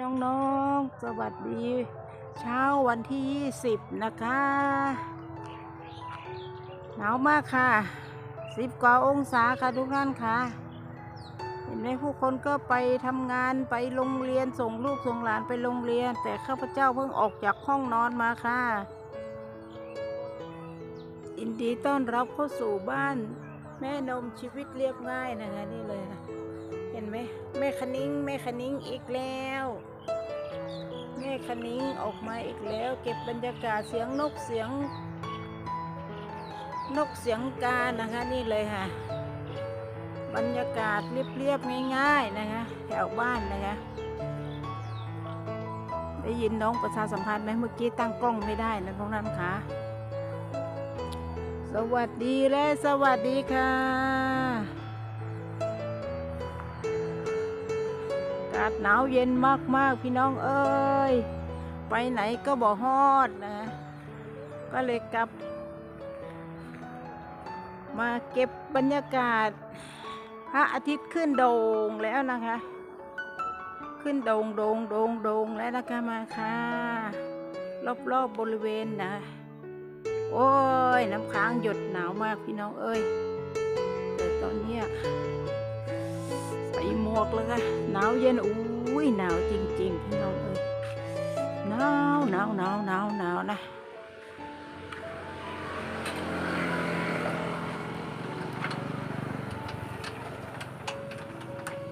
น้องๆ สวัสดี เช้าวันที่ 20 นะคะ หนาวมากค่ะสิบกว่าองศาค่ะทุกท่านค่ะ เห็นไหมผู้คนก็ไปทำงานไปโรงเรียนส่งลูกส่งหลานไปโรงเรียน แต่ข้าพเจ้าเพิ่งออกจากห้องนอนมาค่ะยินดีต้อนรับเข้าสู่บ้าน แม่นมชีวิตเรียบง่ายนะคะนี่เลยนะเห็นไหมแม่คณิ้งแม่คณิ้งอีกแล้ว คณิ้งออกมาอีกแล้ว เก็บบรรยากาศเสียงนกเสียง นกเสียงกานะคะนี่เลยค่ะ บรรยากาศเรียบๆง่ายๆนะคะแถวบ้านนะคะได้ยินน้องประชาสัมพันธ์ไหมเมื่อกี้ตั้งกล้องไม่ได้นะพวกนั้นค่ะสวัสดีและสวัสดีค่ะาศหนาวเย็นมากๆ พี่น้องเอ้ย ไปไหนก็บ่ฮอดนะ ก็เลยกลับ มาเก็บบรรยากาศ พระอาทิตย์ขึ้นโด่งแล้วนะคะ ขึ้นโด่งโด่งโด่งโด่งแล้วนะคะมาค่ะ รอบๆบบริเวณนะ โอ้ย น้ำค้างหยดหนาวมากพี่น้องเอ้ยแต่ตอนเนี้ย หมวกเลยค่ะหนาวเย็นอุ้ยหนาวจริงๆพี่น้องเอ้ยหนาวหนาวหนาวหนาวหนาวนะ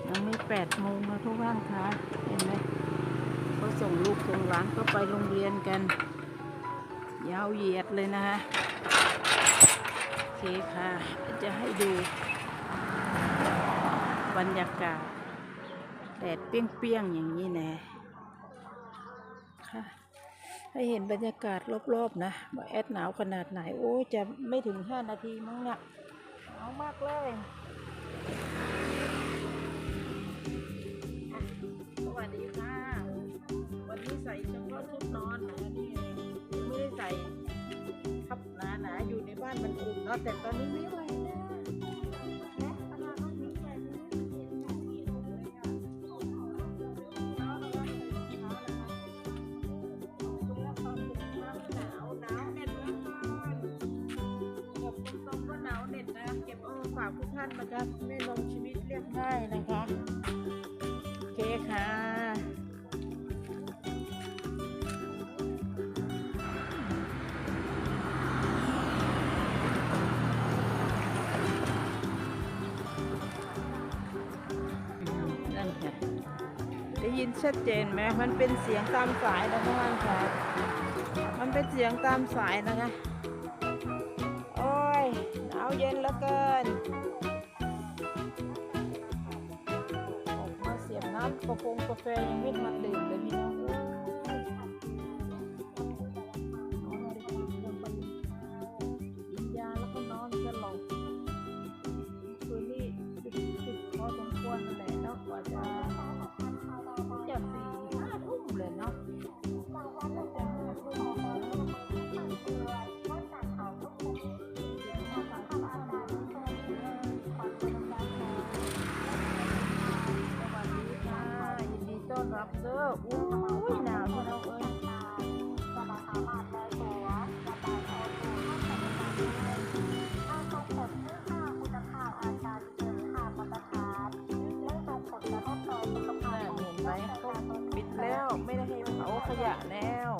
ยังไม่แปดโมงนะทุกท่านคะเห็นไหมเขาส่งลูกส่งหลานก็ไปโรงเรียนกัน ยาวเหยียดเลยนะฮะโอเคค่ะจะให้ดู บรรยากาศแดดเปรี้ยงๆอย่างนี้แนะค่ะให้เห็นบรรยากาศรอบๆนะว่าแอดหนาวขนาดไหน โอ้ยจะไม่ถึง5นาทีมั้งเนี่ยหนาวมากเลยสวัสดีค่ะ วันนี้ใส่เฉพาะชุดนอนนะนี่ยังไม่ได้ใส่ทับนาหนาๆอยู่ในบ้านมันอุ่นเนาะแต่ตอนนี้ไม่ไหวแล้วานนะครับแม่ลมชีวิตเรียบง่ายนะคะโอเคค่ะนั่นค่ะได้ยินชัดเจนไหมมันเป็นเสียงตามสายนะทุกท่านค่ะมันเป็นเสียงตามสายนะคะ มาเสียบน้ำกาแฟกาแฟยังไม่ทันดื่มเลยพี่น้อง ยะแล้ว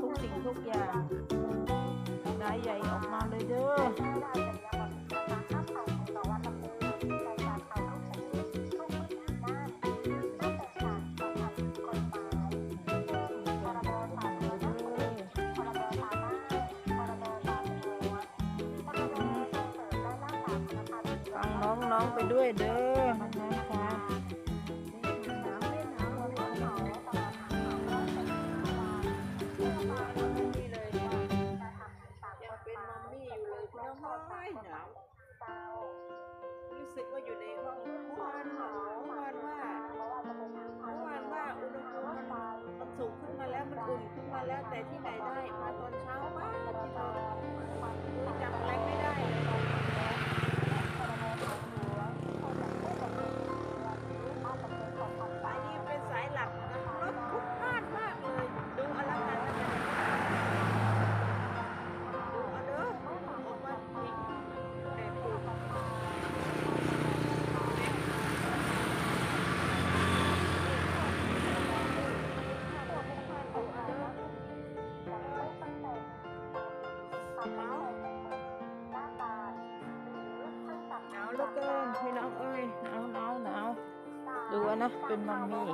ทุกสิ่งทุกอย่างนายใหญ่ออกมาเลยเด้อฟังน้องๆไปด้วยเด้อ ขึ้นมา ดูอะนะ เป็นมัมมี่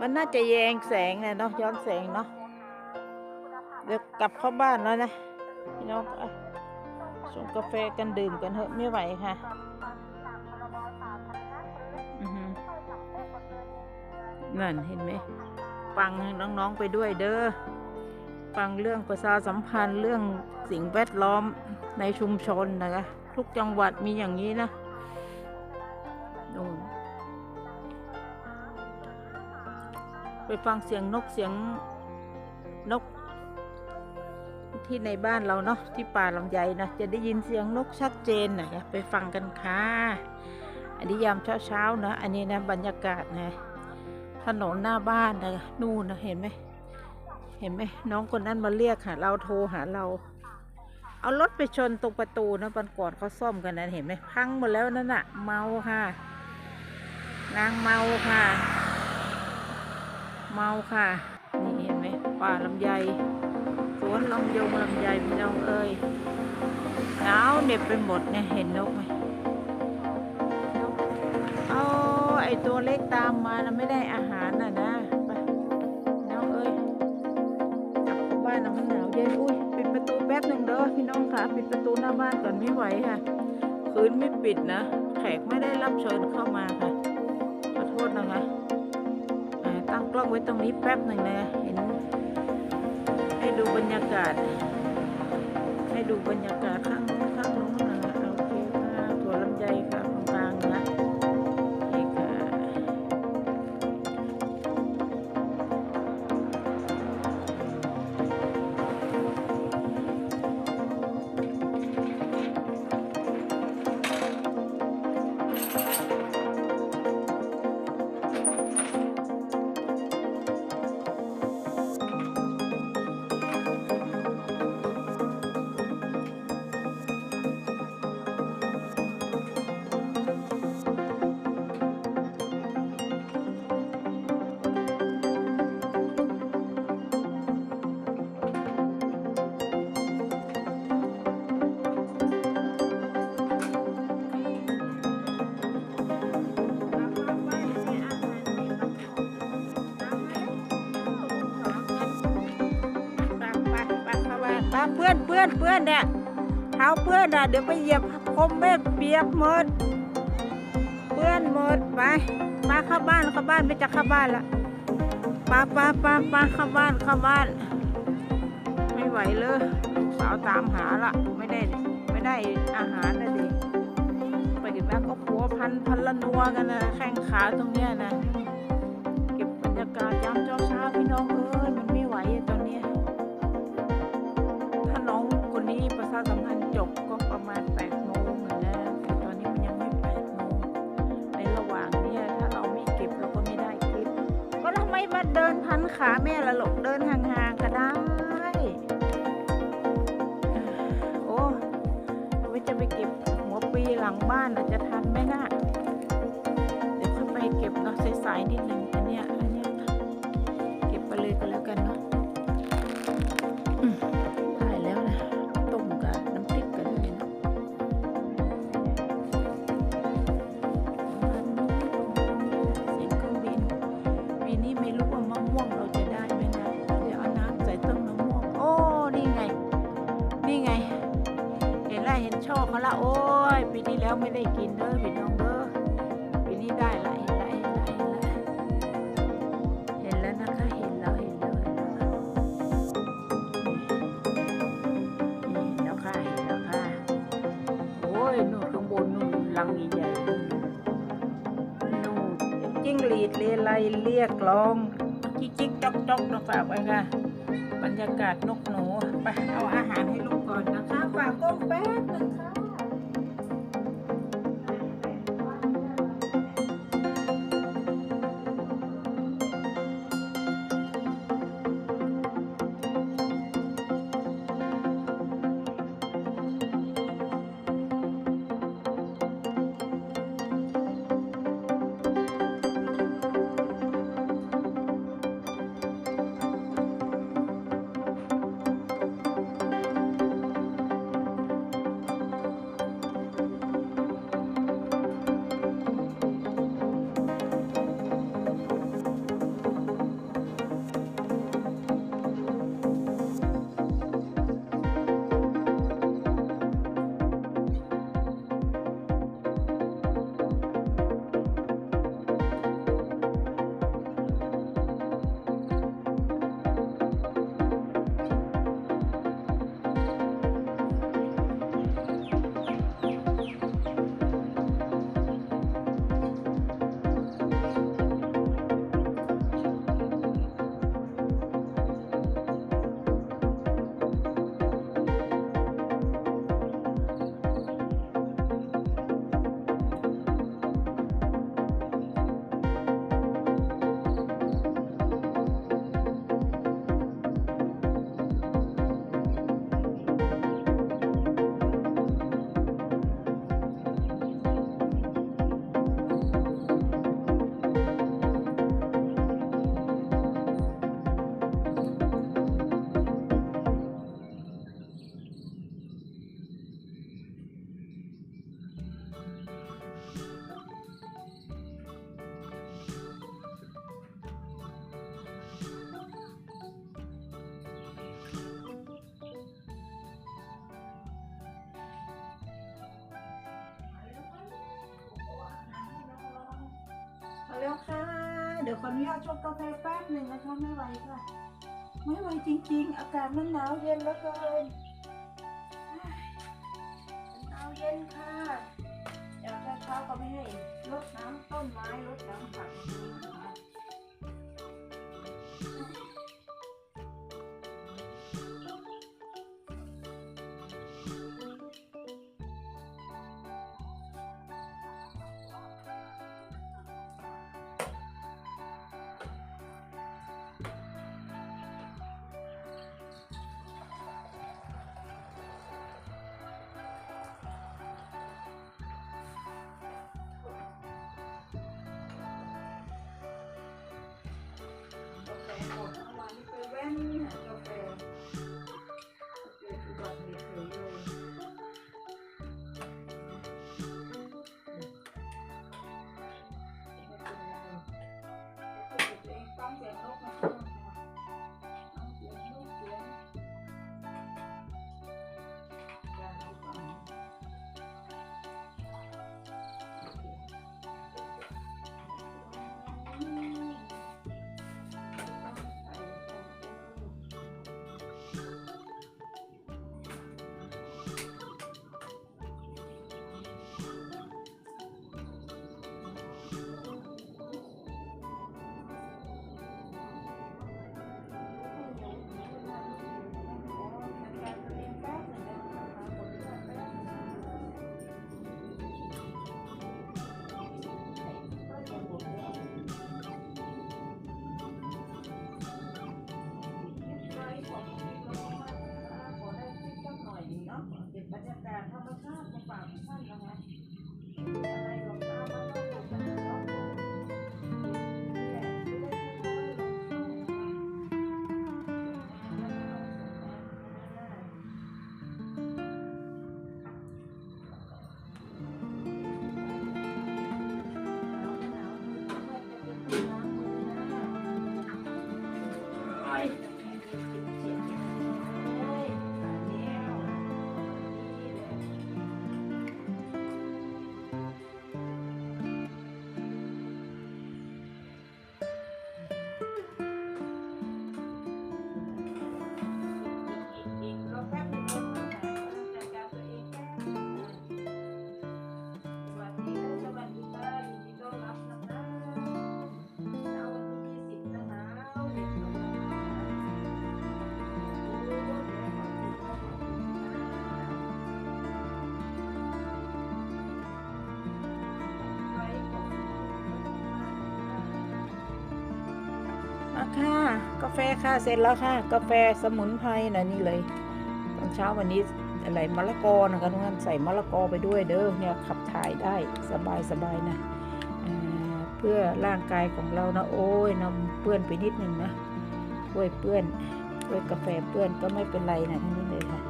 มันน่าจะแยงแสงนะเนาะย้อนแสงเนาะเดี๋ยวกลับเข้าบ้านแล้วนะพี่น้องอะส่งกาแฟกันดื่มกันเถอะไม่ไหวค่ะอือหือนั่นเห็นไหมฟังน้องๆไปด้วยเด้อฟังเรื่องประชาสัมพันธ์เรื่องสิ่งแวดล้อมในชุมชนนะคะทุกจังหวัดมีอย่างนี้นะ ฟังเสียงนกเสียงนก ที่ในบ้านเราเนาะที่ป่าลำไยนะจะได้ยินเสียงนกชัดเจนหน่อยอะไปฟังกันค่ะ อันนี้ยามเช้าๆนะอันนี้นะบรรยากาศนะถนนหน้าบ้านนะนู่นนะเห็นไหมเห็นไหมน้องคนนั้นมาเรียกหาเราโทรหาเรา เอารถไปชนตรงประตูนะวันก่อนเขาซ่อมกันนะเห็นไหมพังหมดแล้วนั่นน่ะเมาค่ะ นางเมาค่ะ เมาค่ะ นี่เห็นไหมป่าลำไยสวนลำยงลำไยพี่น้องเอ้ยหนาวเหน็บไปหมดเนี่ยเห็นนกไหมเอาไอตัวเล็กตามมานะไม่ได้อาหารน่ะนะไปน้องเอ้ยกลับบ้านนะมันหนาวเย็นอุ้ยปิดประตูแป๊บหนึ่งเด้อพี่น้องค่ะปิดประตูหน้าบ้านก่อนไม่ไหวค่ะ คืนไม่ปิดนะ แขกไม่ได้รับเชิญเข้ามาค่ะ ตั้งกล้องไว้ตรงนี้แป๊บหนึ่งนะเห็น ให้ดูบรรยากาศ ให้ดูบรรยากาศข้าง อนเพื่อนเพื่อนเนี่ยเท้าเพื่อนอะเดี๋ยวไปเหยียบคมไม่เปียกหมด เพื่อนหมดไปมาเข้าบ้านเข้าบ้านไม่จะเข้าบ้านละปาปาปาปาเข้าบ้านเข้าบ้าน ไม่ไหวเลยสาวตามหาละไม่ได้ไม่ได้อาหารนะดิไปถึงแม่ก็ผัวพันพันละนัวกันนะแข้งขาตรงเนี้ยนะ เก็บบรรยากาศยามเช้าเช้าพี่น้องเอ้ย คนนี้ประชาสัมพันธ์จบก็ประมาณ8โมงนะแต่ตอนนี้มันยังไม่8โมงในระหว่างเนี้ยถ้าเราไม่เก็บเราก็ไม่ได้คลิป ก็ทำไมมาเดินพันขาแม่ละหลกเดินห่างๆก็ได้โอ้เราจะไปเก็บหัวปีหลังบ้านอาจจะทันไหมนะเดี๋ยวค่อยไปเก็บเนาะสายๆนิดนึงอันเนี้ยอันเนี้ยเก็บไปเลยก็แล้วกันเนาะ แล้วไม่ได้กินเด้อพี่น้องเด้อปีนี้ได้ละเห็นละเห็นละเห็นละเห็นแล้วนะคะเห็นแล้วเห็นแล้วเห็นแล้วนี่แล้วค่ะเห็นแล้วค่ะโอ้ยนู่นข้างบนนู่นลังใหญ่ๆนู่นนู่นจิ้งหรีดเลไลเรียกร้องจิ๊กจิ๊กจอกจอกนะฝากไว้ค่ะบรรยากาศนกหนูไปเอาอาหารให้ลูกก่อนนะคะฝากกล้องแป๊บนึง นุญาตชงกาแฟแป๊บหนึ่งนะคะไม่ไหวค่ะ ไม่ไหวจริง ๆ อากาศมันหนาวเย็นเหลือเกินหนาวเย็นค่ะ อยากจะเช้าก็ไม่ให้รดน้ำต้นไม้รดน้ำผัก เป็น 那你要。 กาแฟค่ะเสร็จแล้วค่ะ กาแฟสมุนไพรนะนี่เลยตอนเช้าวันนี้อะไรมะละกอนะคะทุกท่านใส่มะละกอไปด้วยเด้อเนี่ยขับถ่ายได้สบายสบายนะเพื่อร่างกายของเรานะโอ้ยน้ำเปื้อนไปนิดนึงนะถ้วยเปื้อนถ้วยกาแฟเปื้อนก็ไม่เป็นไรนะนี้เลยค่ะ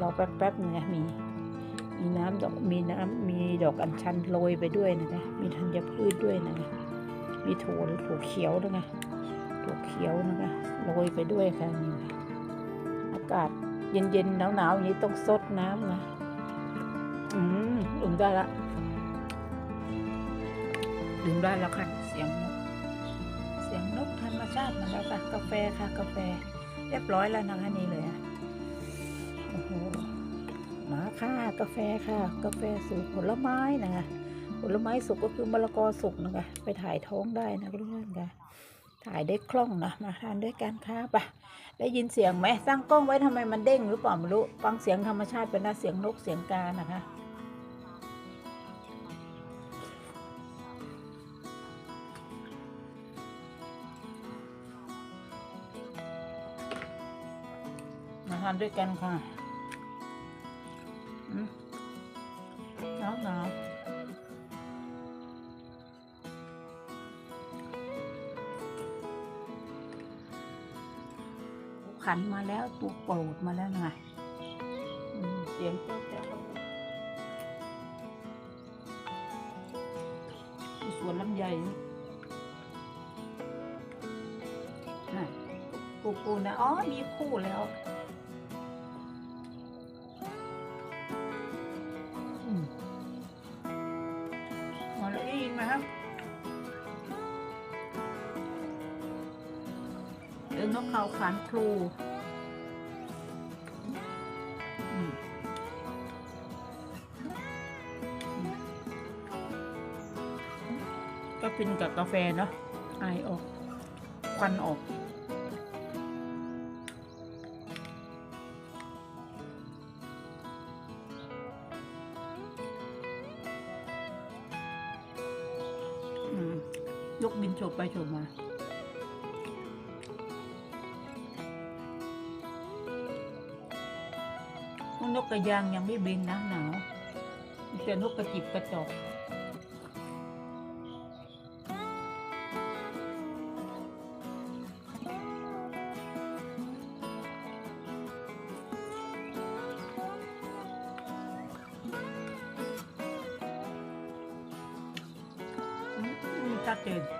รอแป๊บๆนึงนะมีมีน้ำดอกมีน้ำมีดอกอัญชันโรยไปด้วยนะคะมีธัญพืชด้วยนะคะมีถั่วถั่วเขียวด้วยไง ถั่วเขียวนะคะโรยไปด้วยค่ะนี่อากาศเย็นๆหนาวๆอย่างนี้ต้องซดน้ำนะอืมดื่มได้ละดื่มได้แล้วค่ะ เสียงนกเสียงนกธรรมชาติมาแล้วค่ะ กาแฟค่ะ กาแฟ เรียบร้อยแล้วนะคะนี่เลยอะโอ้โหมาค่ะกาแฟค่ะ กาแฟสูตรผลไม้นะคะผลไม้สุกก็คือมะละกอสุกนะคะ ไปถ่ายท้องได้นะเพื่อนๆค่ะ ถ่ายได้คล่องนะมาทานด้วยกันค่ะปะได้ยินเสียงไหมตั้งกล้องไว้ทำไมมันเด้งหรือเปล่าไม่รู้ฟังเสียงธรรมชาติเป็นนะเสียงนกเสียงกานะคะมาทานด้วยกันค่ะ ขันมาแล้วตัวโปรดมาแล้วไงเสียงก็จะที่สวนลำไยน่ะปูปูนะอ๋อมีคู่แล้วาขานครูอืมก็กินกับกาแฟเนาะไอออก ควันออก กระยางยังไม่บินนะหนาวมีแต่นกกระจิบกระจอกชัดเจน